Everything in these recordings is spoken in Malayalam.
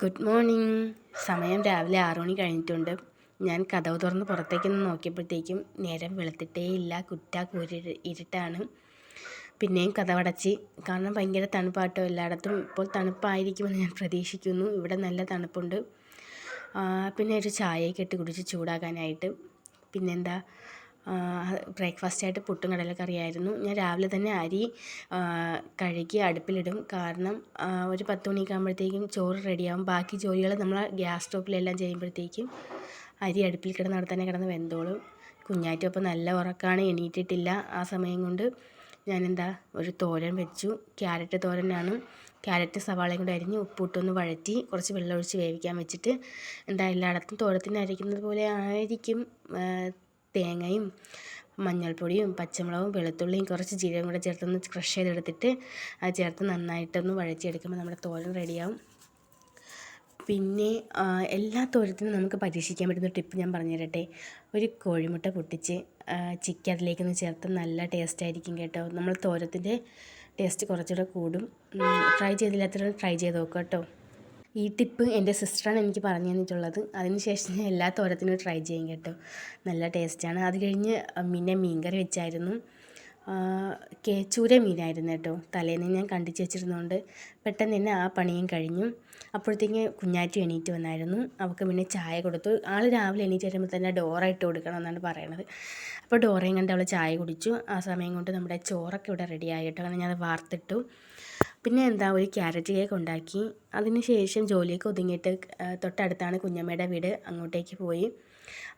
Good morning. സമയം രാവിലെ ആറു മണി കഴിഞ്ഞിട്ടുണ്ട്. ഞാൻ കഥവ് തുറന്ന് പുറത്തേക്ക് നോക്കിയപ്പോഴത്തേക്കും നേരം വെളുത്തിട്ടേ ഇല്ല കുറ്റ കൂരി ഇരുട്ടാണ്. പിന്നെയും കഥവടച്ച്. കാരണം ഭയങ്കര തണുപ്പാട്ടോ എല്ലായിടത്തും. ഇപ്പോൾ തണുപ്പായിരിക്കുമെന്ന് ഞാൻ പ്രതീക്ഷിക്കുന്നു. ഇവിടെ നല്ല തണുപ്പുണ്ട്. പിന്നെ ഒരു ചായയൊക്കെ ഇട്ട് കുടിച്ച് ചൂടാക്കാനായിട്ട്. പിന്നെന്താ? ബ്രേക്ക്ഫാസ്റ്റായിട്ട് പുട്ടും കടലക്കറിയായിരുന്നു ഞാൻ രാവിലെ തന്നെ അരി കഴുകി അടുപ്പിലിടും. കാരണം ഒരു പത്ത് മണിയൊക്കെ ആകുമ്പോഴത്തേക്കും ചോറ് റെഡിയാകും ബാക്കി ജോലികൾ നമ്മൾ ഗ്യാസ് സ്റ്റോപ്പിലെല്ലാം ചെയ്യുമ്പോഴത്തേക്കും അരി അടുപ്പിൽ കിടന്ന് അവിടെ തന്നെ കിടന്ന് വെന്തോളും. കുഞ്ഞാറ്റും അപ്പോൾ നല്ല ഉറക്കാണ് എണീറ്റിട്ടില്ല. ആ സമയം കൊണ്ട് ഞാനെന്താ ഒരു തോരൻ വെച്ചു. ക്യാരറ്റ് തോരനാണ്. ക്യാരറ്റ് സവാളയും കൂടെ അരിഞ്ഞ് ഉപ്പിട്ടൊന്ന് വഴറ്റി കുറച്ച് വെള്ളം ഒഴിച്ച് വേവിക്കാൻ വെച്ചിട്ട് എന്താ എല്ലായിടത്തും തോരത്തിന് അരയ്ക്കുന്നത് പോലെ ആയിരിക്കും. തേങ്ങയും മഞ്ഞൾപ്പൊടിയും പച്ചമുളകും വെളുത്തുള്ളിയും കുറച്ച് ജീരകം കൂടെ ചേർത്തൊന്ന് ക്രഷ് ചെയ്തെടുത്തിട്ട് അത് ചേർത്ത് നന്നായിട്ടൊന്ന് വഴറ്റിയെടുക്കുമ്പോൾ നമ്മുടെ തോരൻ റെഡിയാവും. പിന്നെ എല്ലാ തോരത്തിനും നമുക്ക് പരീക്ഷിക്കാൻ പറ്റുന്ന ടിപ്പ് ഞാൻ പറഞ്ഞു തരട്ടെ ഒരു കോഴിമുട്ട പൊട്ടിച്ച് ചിക്കൻ അതിലേക്കൊന്ന് ചേർത്ത് നല്ല ടേസ്റ്റ് ആയിരിക്കും കേട്ടോ. നമ്മൾ തോരത്തിന്റെ ടേസ്റ്റ് കുറച്ചുകൂടെ കൂടും. ട്രൈ ചെയ്തില്ലാത്തവർ ട്രൈ ചെയ്ത് നോക്കുക കേട്ടോ. ഈ ടിപ്പ് എന്റെ സിസ്റ്ററാണ് എനിക്ക് പറഞ്ഞു തന്നിട്ടുള്ളത്. അതിന് ശേഷം ഞാൻ എല്ലാ തോരത്തിനും ട്രൈ ചെയ്യും കേട്ടോ. നല്ല ടേസ്റ്റാണ്. അത് കഴിഞ്ഞ് പിന്നെ മീൻകറി വെച്ചായിരുന്നു. കേച്ചൂര മീനായിരുന്നു കേട്ടോ. തലേന്ന് ഞാൻ കണ്ടിച്ച് വെച്ചിരുന്നതുകൊണ്ട് പെട്ടെന്ന് തന്നെ ആ പണിയും കഴിഞ്ഞു. അപ്പോഴത്തേക്ക് കുഞ്ഞാറ്റി എണീറ്റ് വന്നായിരുന്നു. അവൾക്ക് പിന്നെ ചായ കൊടുത്തു. ആൾ രാവിലെ എണീറ്റ് വരുമ്പോൾ തന്നെ ഡോറായിട്ട് കൊടുക്കണം എന്നാണ് പറയണത്. അപ്പോൾ ഡോറയും കണ്ട് അവൾ ചായ കുടിച്ചു. ആ സമയം കൊണ്ട് നമ്മുടെ ചോറൊക്കെ ഇവിടെ റെഡി കേട്ടോ. അങ്ങനെ ഞാൻ വാർത്തിട്ടു. പിന്നെ എന്താ ഒരു ക്യാരറ്റ് കേക്ക് ഉണ്ടാക്കി. അതിന് ശേഷം ജോലിയൊക്കെ ഒതുങ്ങിയിട്ട് തൊട്ടടുത്താണ് കുഞ്ഞമ്മയുടെ വീട്. അങ്ങോട്ടേക്ക് പോയി.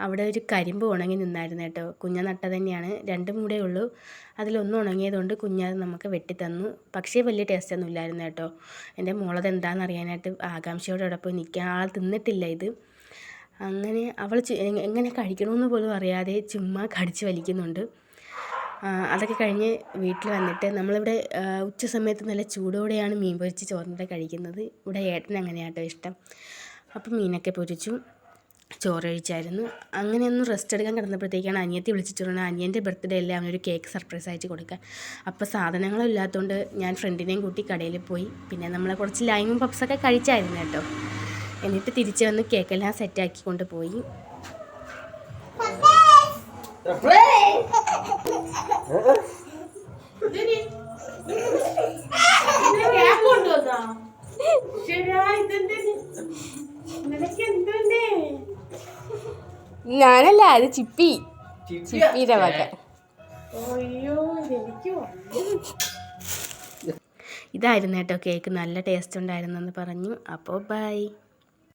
അവിടെ ഒരു കരിമ്പ് ഉണങ്ങി നിന്നായിരുന്നു കേട്ടോ. കുഞ്ഞ നട്ട തന്നെയാണ്. രണ്ടും കൂടെ ഉള്ളൂ. അതിലൊന്ന് ഉണങ്ങിയതുകൊണ്ട് കുഞ്ഞത് നമുക്ക് വെട്ടിത്തന്നു. പക്ഷേ വലിയ ടേസ്റ്റ് ഒന്നും ഇല്ലായിരുന്നു കേട്ടോ. എന്റെ മോളത് എന്താണെന്ന് അറിയാനായിട്ട് ആകാംക്ഷയോടെ പോയി നിൽക്കാൻ ആൾ തിന്നിട്ടില്ല ഇത്. അങ്ങനെ അവൾ എങ്ങനെ കഴിക്കണമെന്ന് പോലും അറിയാതെ ചുമ്മാ കടിച്ചു വലിക്കുന്നുണ്ട്. അതൊക്കെ കഴിഞ്ഞ് വീട്ടിൽ വന്നിട്ട് നമ്മളിവിടെ ഉച്ച സമയത്ത് നല്ല ചൂടോടെയാണ് മീൻ പൊരിച്ച് ചോറിന്റെ കഴിക്കുന്നത്. ഇവിടെ ഏട്ടന് അങ്ങനെയാട്ടോ ഇഷ്ടം. അപ്പം മീനൊക്കെ പൊരിച്ചു ചോറ് കഴിച്ചായിരുന്നു. അങ്ങനെ ഒന്ന് റെസ്റ്റ് എടുക്കാൻ കിടന്നപ്പോഴത്തേക്കാണ് അനിയത്തി വിളിച്ചിട്ട് പറഞ്ഞത് അനിയന്റെ ബർത്ത്ഡേ അല്ലേ? അവനൊരു കേക്ക് സർപ്രൈസ് ആയിട്ട് കൊടുക്കാൻ. അപ്പോൾ സാധനങ്ങളും ഇല്ലാത്തതുകൊണ്ട് ഞാൻ ഫ്രണ്ടിനെയും കൂട്ടി കടയിൽ പോയി. പിന്നെ നമ്മൾ കുറച്ച് ലൈമും പപ്സൊക്കെ കഴിച്ചായിരുന്നു കേട്ടോ. എന്നിട്ട് തിരിച്ച് വന്ന് കേക്കെല്ലാം സെറ്റാക്കി കൊണ്ട് പോയി. ഞാനല്ല അത് ചിപ്പി. ചിപ്പിയുടെ മകൻ. ഇതായിരുന്നു കേട്ടോ കേക്ക്. നല്ല ടേസ്റ്റ് ഉണ്ടായിരുന്നെന്ന് പറഞ്ഞു. അപ്പോൾ ബൈ.